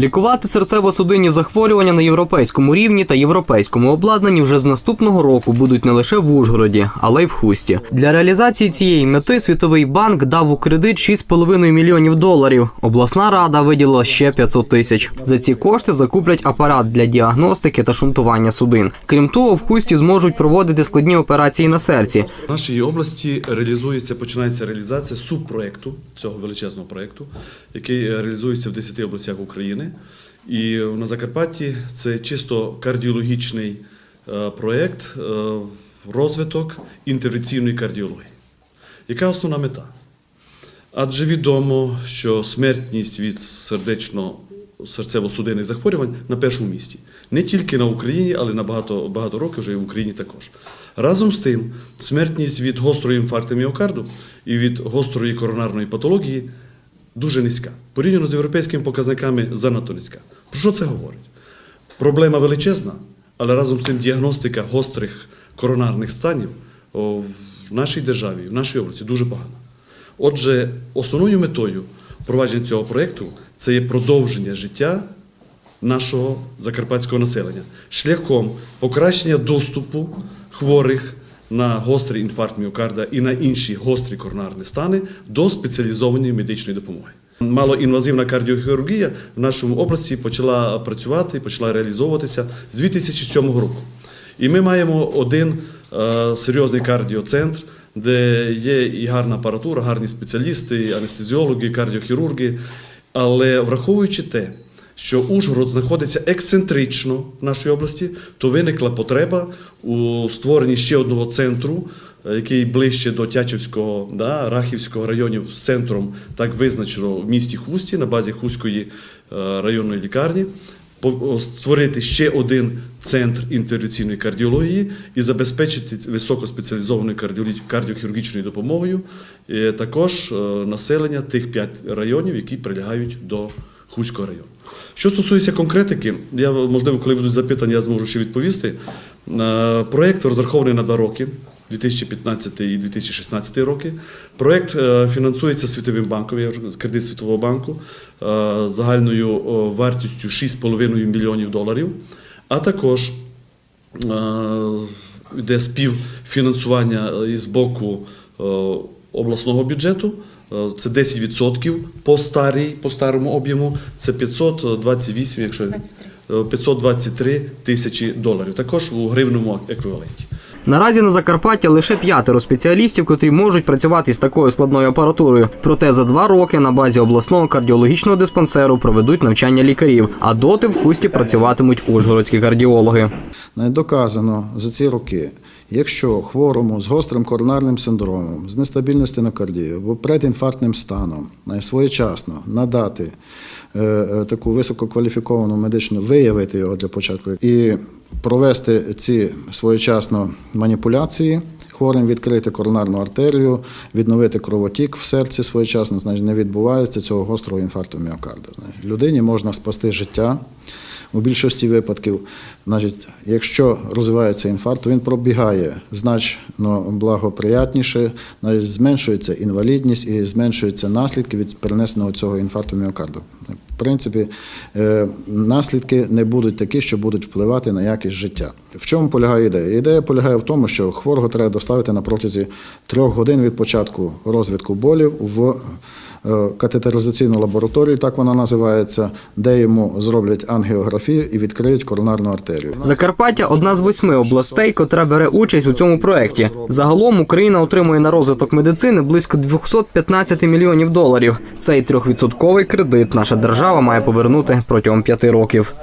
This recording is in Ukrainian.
Лікувати серцево-судинні захворювання на європейському рівні та європейському обладнанні вже з наступного року будуть не лише в Ужгороді, але й в Хусті. Для реалізації цієї мети Світовий банк дав у кредит 6,5 мільйонів доларів. Обласна рада виділила ще 500 тисяч. За ці кошти закуплять апарат для діагностики та шунтування судин. Крім того, в Хусті зможуть проводити складні операції на серці. В нашій області реалізується, починається реалізація субпроекту цього величезного проекту, який е, реалізується в 10 областях України. І на Закарпатті це чисто кардіологічний е, проект, е, розвиток інтервенційної кардіології. Яка основна мета? Адже відомо, що смертність від сердечно серцево-судинних захворювань на першому місці. Не тільки на Україні, але на багато, багато років вже і в Україні також. Разом з тим, смертність від гострої інфаркту міокарду і від гострої коронарної патології дуже низька. Порівняно з європейськими показниками занадто низька. Про що це говорить? Проблема величезна, але разом з тим діагностика гострих коронарних станів в нашій державі, в нашій області дуже погана. Отже, основною метою впровадження цього проєкту це є продовження життя нашого закарпатського населення шляхом покращення доступу хворих на гострий інфаркт міокарда і на інші гострі коронарні стани до спеціалізованої медичної допомоги. Малоінвазивна кардіохірургія в нашому області почала працювати, почала реалізовуватися з 2007 року. І ми маємо один е, серйозний кардіоцентр, де є і гарна апаратура, гарні спеціалісти, анестезіологи, кардіохірурги. Але враховуючи те, що Ужгород знаходиться ексцентрично в нашій області, то виникла потреба у створенні ще одного центру, е, який ближче до Тячівського, да, Рахівського районів з центром, так визначено в місті Хусті на базі Хуської е, районної лікарні. Створити ще один центр інтервенційної кардіології і забезпечити високоспеціалізованою кардіохірургічною допомогою е, також населення тих п'ять районів, які прилягають до Хуського району. Що стосується конкретики, я можливо, коли будуть запитання, я зможу ще відповісти. Е, Проєкт розрахований на два роки. 2015 і 2016 роки. Проєкт е, фінансується Світовим банком, кредит Світового банку е, загальною вартістю 6,5 мільйонів доларів, а також йде співфінансування із боку обласного бюджету. Е, Це 10% по старій, по старому об'єму. Це 528, якщо 23. е, 523 тисячі доларів. Також у гривному еквіваленті. Наразі на Закарпатті лише п'ятеро спеціалістів, котрі можуть працювати з такою складною апаратурою. Проте за два роки на базі обласного кардіологічного диспансеру проведуть навчання лікарів, а доти в хусті працюватимуть ужгородські кардіологи. Доказано за ці роки, якщо хворому з гострим коронарним синдромом, з нестабільністю стенокардії або предінфарктним станом своєчасно надати е, е, таку висококваліфіковану медичну, виявити його для початку і провести ці своєчасно маніпуляції. Хворим відкрити коронарну артерію, відновити кровотік в серці своєчасно, значить не відбувається цього гострого інфаркту міокарда. Людині можна спасти життя. У більшості випадків, значить, якщо розвивається інфаркт, то він пробігає значно благоприятніше, навіть зменшується інвалідність і зменшуються наслідки від перенесеного цього інфаркту міокарду. Принципі, е, наслідки не будуть такі, що будуть впливати на якість життя. В чому полягає ідея? Ідея полягає в тому, що хворого треба доставити на протязі трьох годин від початку розвитку болів в е, катетеризаційну лабораторію, так вона називається, де йому зроблять ангіографію і відкриють коронарну артерію. Закарпаття одна з восьми областей, котра бере участь у цьому проєкті. Загалом Україна отримує на розвиток медицини близько 215 мільйонів доларів. Цей трьохвідсотковий кредит наша держава має повернути протягом п'яти років.